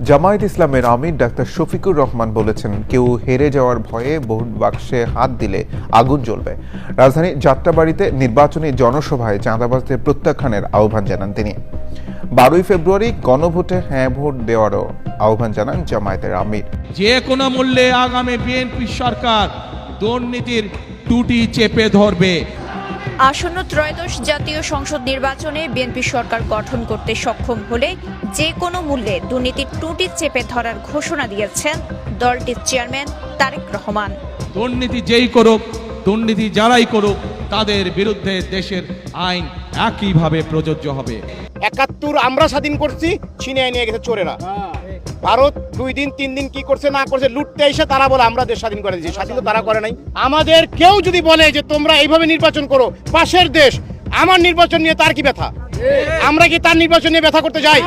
জামায়াত ইসলামের আমির ডাক্তার শফিকুর রহমান বলেছেন, কেউ হেরে যাওয়ার ভয়ে ভোট বাক্সে হাত দিলে আগুন জ্বলবে। রাজধানী যাত্রাবাড়িতে নির্বাচনী জনসভায় চাঁদাবাজদের প্রত্যাখ্যানের আহ্বান জানান তিনি। বারোই ফেব্রুয়ারি গণভোটে হ্যাঁ ভোট দেওয়ারও আহ্বান জানান জামায়াতের আমির। যে কোনো মূল্যে আগামী বিএনপি সরকার দুর্নীতির টুটি চেপে ধরবে। আসন্ন ত্রয়োদশ জাতীয় সংসদ নির্বাচনে বিএনপি সরকার গঠন করতে সক্ষম হলে যে কোনো মূল্যে দুর্নীতির টুটি চেপে ধরার ঘোষণা দিয়েছেন দলটির চেয়ারম্যান তারেক রহমান। দুর্নীতি যেই করুক দুর্নীতি যারাই করুক তাদের বিরুদ্ধে দেশের আইন একইভাবে প্রযোজ্য হবে। একাত্তর আমরা স্বাধীন করছি ছিনিয়ে নিয়ে গেছে চোরেরা। ভারত দুই দিন, তিন দিন কি করছে, না করছে, লুটতে এসে তারা বলে, আমরা দেশ স্বাধীন করে দিয়েছি। স্বাধীন তারা করে নাই। আমাদের কেউ যদি বলে যে, তোমরা এইভাবে নির্বাচন করো, পাশের দেশ, আমার নির্বাচন নিয়ে তার কি ব্যথা? আমরা কি তার নির্বাচন নিয়ে ব্যথা করতে যাই?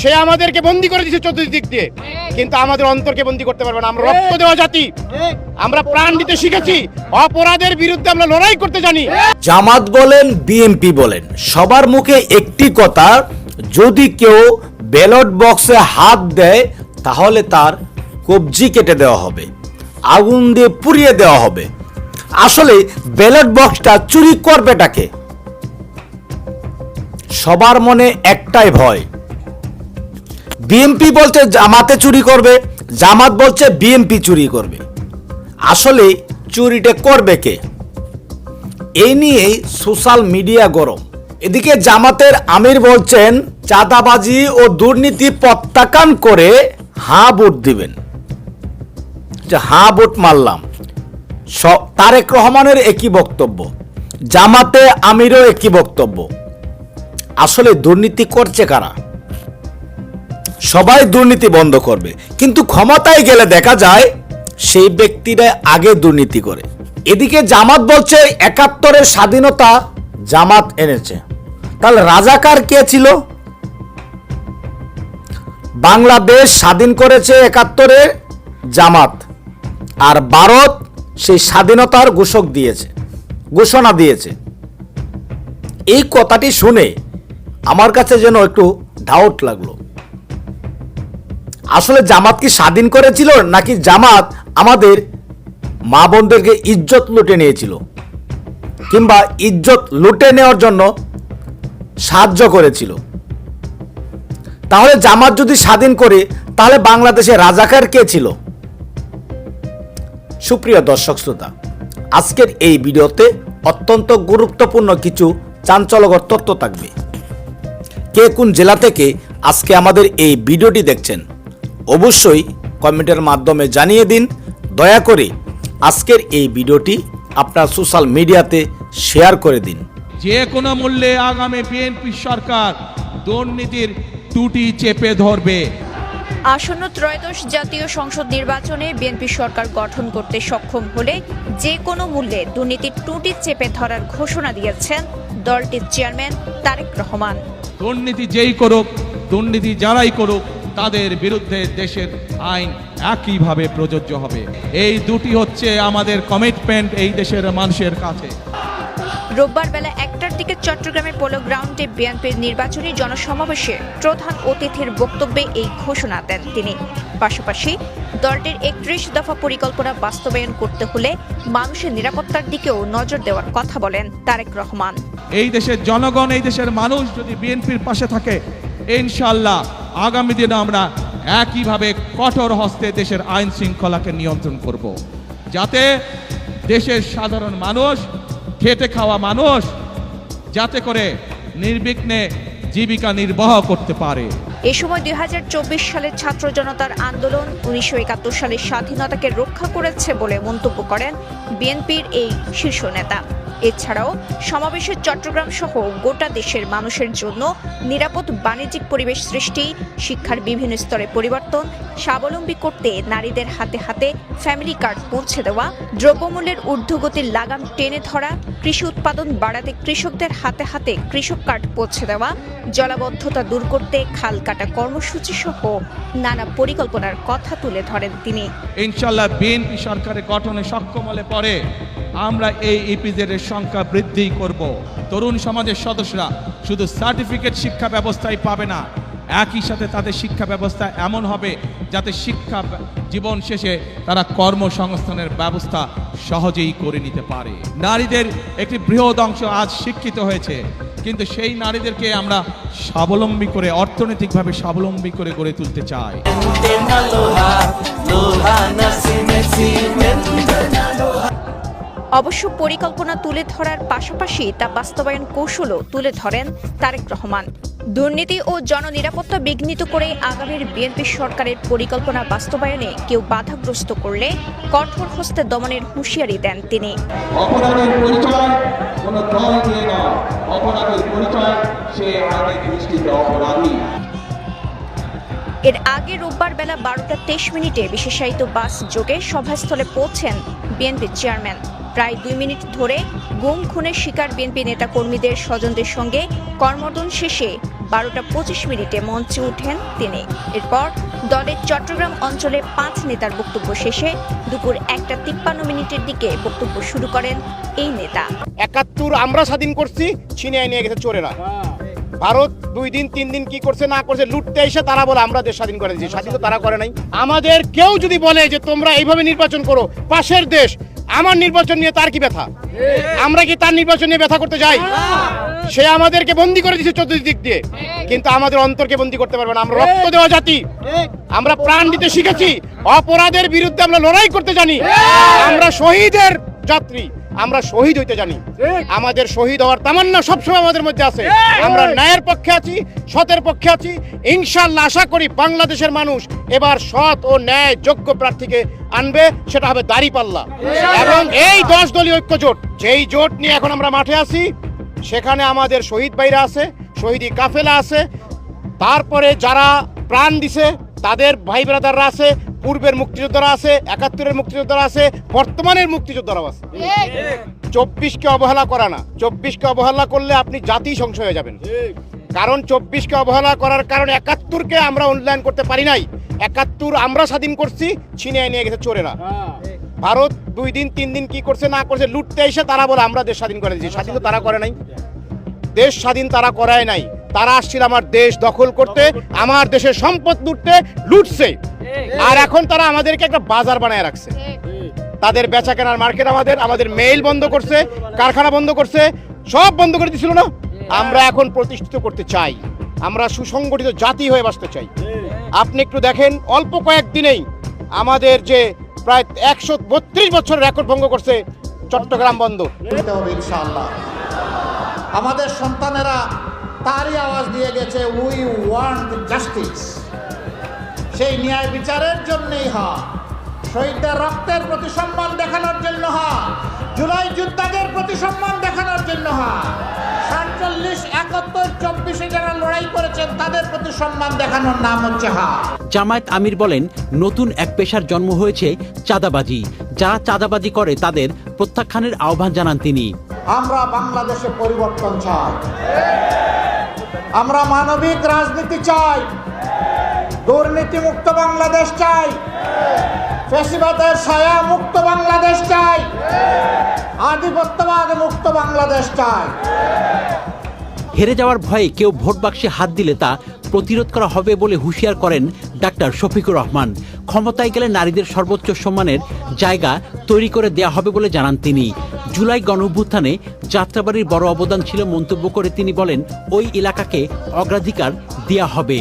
সে আমাদেরকে বন্দি করে দিচ্ছে চতুর্দিক দিয়ে। কিন্তু আমাদের অন্তরকে বন্দি করতে পারবে না। আমরা রক্ত দেওয়া জাতি। আমরা প্রাণ দিতে শিখেছি। অপরাধের বিরুদ্ধে আমরা লড়াই করতে জানি। জামাত বলেন, বিএনপি বলেন, সবার মুখে একটি কথা, যদি কেউ ব্যালট বক্সে হাত দেয়, তাহলে তার কবজি কেটে দেওয়া হবে। আগুন দিয়ে পুড়িয়ে দেওয়া হবে। আসলে ব্যালট বক্সটা চুরি করবেটাকে সবার মনে একটাই ভয়। বিএনপি বলছে জামাতে চুরি করবে, জামাত বলছে বিএনপি চুরি করবে। আসলে চুরিটা করবে কে? এই নিয়েই সোশ্যাল মিডিয়া গরম। এদিকে জামাতের আমির বলছেন চাঁদাবাজি ও দুর্নীতি প্রত্যাখ্যান করে হাঁ ভোট দিবেন। যে হাঁ ভোট মারলাম। তারেক রহমানের একই বক্তব্য, জামাতে আমিরও একই বক্তব্য। আসলে দুর্নীতি করছে কারা? সবাই দুর্নীতি বন্ধ করবে, কিন্তু ক্ষমতায় গেলে দেখা যায় সেই ব্যক্তিরা আগে দুর্নীতি করে। এদিকে জামাত বলছে, একাত্তরের স্বাধীনতা জামাত এনেছে। তাহলে রাজাকার কে ছিল? বাংলাদেশ স্বাধীন করেছে একাত্তরে জামাত। আর ভারত সেই স্বাধীনতার ঘোষক দিয়েছে, ঘোষণা দিয়েছে। এই কথাটি শুনে আমার কাছে যেন একটু ডাউট লাগল। আসলে জামাত কি স্বাধীন করেছিল নাকি জামাত আমাদের মা বোনদেরকে ইজ্জত লুটে নিয়েছিল? কিংবা ইজ্জত লুটে নেওয়ার জন্য সাহায্য করেছিল? তাহলে জামাত যদি স্বাধীন করে, তাহলে বাংলাদেশে রাজাকার কে ছিল? সুপ্রিয় দর্শক শ্রোতা, আজকের এই ভিডিওতে অত্যন্ত গুরুত্বপূর্ণ কিছু চাঞ্চল্যকর তথ্য থাকবে। কে কোন জেলা থেকে আজকে আমাদের এই ভিডিওটি দেখছেন, অবশ্যই কমেন্টের মাধ্যমে জানিয়ে দিন। দয়া করে আজকের এই ভিডিওটি আপনার সোশ্যাল মিডিয়াতে শেয়ার করে দিন। যে কোনো মূল্যে আগামী বিএনপি সরকার দুর্নীতির টুটি চেপে ধরবে। আসন্ন ত্রয়োদশ জাতীয় সংসদ নির্বাচনে বিএনপি সরকার গঠন করতে সক্ষম হলে যে কোনো মূল্যে দুর্নীতির টুটি চেপে ধরার ঘোষণা দিয়েছেন দলটির চেয়ারম্যান তারেক রহমান। দুর্নীতি যেই করুক দুর্নীতি যারাই করুক তাদের বিরুদ্ধে দেশের আইন একইভাবে প্রযোজ্য হবে। এই দুটি হচ্ছে আমাদের কমিটমেন্ট এই দেশের মানুষের কাছে। রোববার বেলা একটার দিকে চট্টগ্রামের পোলো গ্রাউন্ডে বিএনপির নির্বাচনী জনসমাবেশে প্রধান অতিথির বক্তব্যে এই ঘোষণা দেন তিনি। পাশাপাশি দলটির একত্রিশ দফা পরিকল্পনা বাস্তবায়ন করতে হলে মানুষের নিরাপত্তার দিকেও নজর দেওয়ার কথা বলেন তারেক রহমান। এই দেশের জনগণ, এই দেশের মানুষ যদি বিএনপির পাশে থাকে ইনশাল্লাহ আগামী দিনে আমরা একইভাবে কঠোর হস্তে দেশের আইন শৃঙ্খলাকে নিয়ন্ত্রণ করব। যাতে দেশের সাধারণ মানুষ খেটে খাওয়া মানুষ যাতে করে নির্বিঘ্নে জীবিকা নির্বাহ করতে পারে। এ সময় দু হাজার চব্বিশ সালের ছাত্র জনতার আন্দোলন উনিশশো একাত্তর সালের স্বাধীনতাকে রক্ষা করেছে বলে মন্তব্য করেন বিএনপির এই শীর্ষ নেতা। এছাড়াও সমাবেশের চট্টগ্রাম সহ গোটা দেশের মানুষের জন্য নিরাপদ বাণিজ্যিক পরিবেশ সৃষ্টি, শিক্ষার বিভিন্ন স্তরে পরিবর্তন, স্বাবলম্বী করতে নারীদের হাতে হাতে ফ্যামিলি কার্ড পৌঁছে দেওয়া, দ্রব্যমূল্যের ঊর্ধ্বগতির লাগাম টেনে ধরা, কৃষি উৎপাদন বাড়াতে কৃষকদের হাতে হাতে কৃষক কার্ড পৌঁছে দেওয়া, জলাবদ্ধতা দূর করতে খাল কাটা কর্মসূচি সহ নানা পরিকল্পনার কথা তুলে ধরেন তিনি। ইনশাল্লাহ বিএনপি সরকারের গঠনে সক্ষম হলে পরে আমরা এই ইপিজেডের সংখ্যা বৃদ্ধি করব। তরুণ সমাজের সদস্যরা শুধু সার্টিফিকেট শিক্ষা ব্যবস্থায় পাবে না, একই সাথে তাদের শিক্ষা ব্যবস্থা এমন হবে যাতে শিক্ষা জীবন শেষে তারা কর্মসংস্থানের ব্যবস্থা সহজেই করে নিতে পারে। নারীদের একটি বৃহৎ অংশ আজ শিক্ষিত হয়েছে, কিন্তু সেই নারীদেরকে আমরা স্বাবলম্বী করে, অর্থনৈতিকভাবে স্বাবলম্বী করে গড়ে তুলতে চাই। অবশ্য পরিকল্পনা তুলে ধরার পাশাপাশি তা বাস্তবায়ন কৌশলও তুলে ধরেন তারেক রহমান। দুর্নীতি ও জননিরাপত্তা বিঘ্নিত করে আগামীর বিএনপি সরকারের পরিকল্পনা বাস্তবায়নে কেউ বাধাগ্রস্ত করলে কঠোর হস্তে দমনের হুঁশিয়ারি দেন তিনি। অপরাধের পরিচয় কোনো দল দিয়ে নয়। অপরাধের পরিচয় সে আইনের দৃষ্টিতে অপরাধী। এর আগে রোববার বেলা বারোটা তেইশ মিনিটে বিশেষায়িত বাস যোগে সভাস্থলে পৌঁছেন বিএনপির চেয়ারম্যান। প্রায় দুই মিনিট ধরে গুম, খুনের শিকার বিএনপি নেতাকর্মীদের স্বজনদের সঙ্গে কর্মদন শেষে বারোটা পঁচিশ মিনিটে মঞ্চে উঠেন তিনি। এরপর দলের চট্টগ্রাম অঞ্চলে পাঁচ নেতার বক্তব্য শেষে দুপুর একটা তিপ্পান্ন মিনিটের দিকে বক্তব্য শুরু করেন এই নেতা। একাত্তর আমরা স্বাধীন করছি, ছিনিয়ে নিয়ে গেছে চোরেরা। ভারত দুই দিন, তিন দিন কি করছে, না করছে, লুটতে এসে তারা বলে আমরা দেশ স্বাধীন করে দিয়েছি। স্বাধীন তো তারা করে নাই। আমাদের কেউ যদি বলে যে তোমরা এইভাবে নির্বাচন করো, পাশের দেশ আমার নির্বাচন নিয়ে তার কি ব্যথা? আমরা কি তার নির্বাচন নিয়ে ব্যথা করতে যাই? সে আমাদেরকে বন্দি করে দিয়েছে চতুর্দিক দিয়ে। কিন্তু আমাদের অন্তরকে বন্দি করতে পারবে না। আমরা রক্ত দেওয়া জাতি। আমরা প্রাণ দিতে শিখেছি। অপরাধের বিরুদ্ধে আমরা লড়াই করতে জানি। আমরা শহীদের যাত্রী। আমরা শহীদ হইতে জানি। আমাদের শহীদ হওয়ার তামান্না সবসময় আমাদের মধ্যে আছে। আমরা ন্যায়ের পক্ষে আছি সতের পক্ষে আছি। ইনশাল্লাহ আশা করি বাংলাদেশের মানুষ এবার সৎ ও ন্যায় যোগ্য প্রার্থীকে আনবে সেটা হবে দাঁড়িপাল্লা এবং এই দশ দলীয় ঐক্য জোট যেই জোট নিয়ে এখন আমরা মাঠে আছি সেখানে আমাদের শহীদ ভাইরা আছে শহীদি কাফেলা আছে। তারপরে যারা প্রাণ দিছে তাদের ভাই ব্রাদাররা আছে পূর্বের মুক্তিযোদ্ধারা আছে একাত্তরের মুক্তিযোদ্ধারা আছে বর্তমানের মুক্তিযোদ্ধারাও আছে। চব্বিশকে অবহেলা করা না। চব্বিশকে অবহেলা করলে আপনি জাতি সংশয় হয়ে যাবেন। কারণ চব্বিশকে অবহেলা করার কারণে একাত্তরকে আমরা উন্নয়ন করতে পারি নাই। একাত্তর আমরা স্বাধীন করছি ছিনিয়ে নিয়ে গেছে চোরেরা। ভারত দুই দিন তিন দিন কি করছে না করছে লুটতে এসে তারা বলে আমরা দেশ স্বাধীন করে দিয়েছি। স্বাধীন তো তারা করে নাই। দেশ স্বাধীন তারা করায় নাই। তারা আসছিল আমার দেশ দখল করতে। আমার দেশের সম্পদ লুটতে লুটছে। আর এখন তারা আমাদেরকে একটা বাজার বানায় রাখছে। তাদের বেচা কেনার মার্কেট আমাদের আমাদের মেইল বন্ধ করছে কারখানা বন্ধ করছে সব বন্ধ করে দিছিল না? আমরা এখন প্রতিষ্ঠিত করতে চাই। আমরা সুসংগঠিত জাতি হয়ে বাঁচতে চাই। আপনি একটু দেখেন অল্প কয়েকদিনেই আমাদের যে প্রায় একশো বত্রিশ বছর রেকর্ড ভঙ্গ করছে চট্টগ্রাম বন্দর। আমাদের সন্তানেরা তারই আওয়াজ দিয়ে গেছে উই ওয়ান্ট জাস্টিস সেই ন্যায় বিচারের জন্যই হয়। শহীদদের রক্তের প্রতি সম্মান দেখানোর জন্য হয়। জুলাই যোদ্ধাদের প্রতি সম্মান দেখানোর জন্য হয়। সাতচল্লিশ একাত্তর চব্বিশে যারা লড়াই করেছেন তাদের প্রতি সম্মান দেখানোর নাম হচ্ছে হা জামায়াত আমির বলেন নতুন এক পেশার জন্ম হয়েছে চাঁদাবাজি। যারা চাঁদাবাজি করে তাদের প্রত্যাখ্যানের আহ্বান জানান তিনি। আমরা বাংলাদেশে পরিবর্তন চাই। আমরা মানবিক রাজনীতি চাই। দুর্নীতি মুক্ত বাংলাদেশ চাই। ফেসিবাদের ছায়া মুক্ত বাংলাদেশ চাই। আধিপত্যবাদ মুক্ত বাংলাদেশ চাই। হেরে যাওয়ার ভয়ে কেউ ভোট বাক্সে হাত দিলে তা প্রতিরোধ করা হবে বলে হুঁশিয়ার করেন ডাক্তার শফিকুর রহমান। ক্ষমতায় গেলে নারীদের সর্বোচ্চ সম্মানের জায়গা তৈরি করে দেয়া হবে বলে জানান তিনি। জুলাই গণঅভ্যুত্থানে যাত্রাবাড়ির বড় অবদান ছিল মন্তব্য করে তিনি বলেন, ওই এলাকাকে অগ্রাধিকার দেয়া হবে।